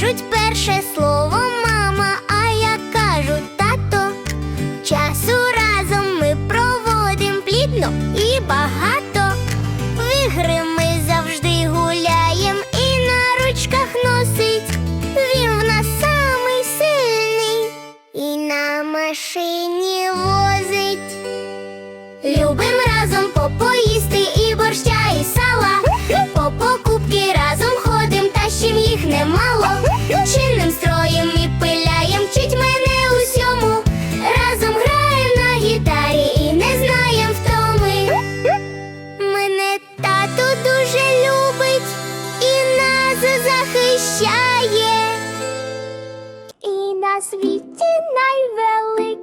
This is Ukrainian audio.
кажуть перше слово мама, а як кажуть, тато. Часу разом ми проводим плідно і багато. В ігри ми завжди гуляєм і на ручках носить. Він в нас самий сильний і на машині возить. Тато дуже любить і нас захищає, і на світі найвелик.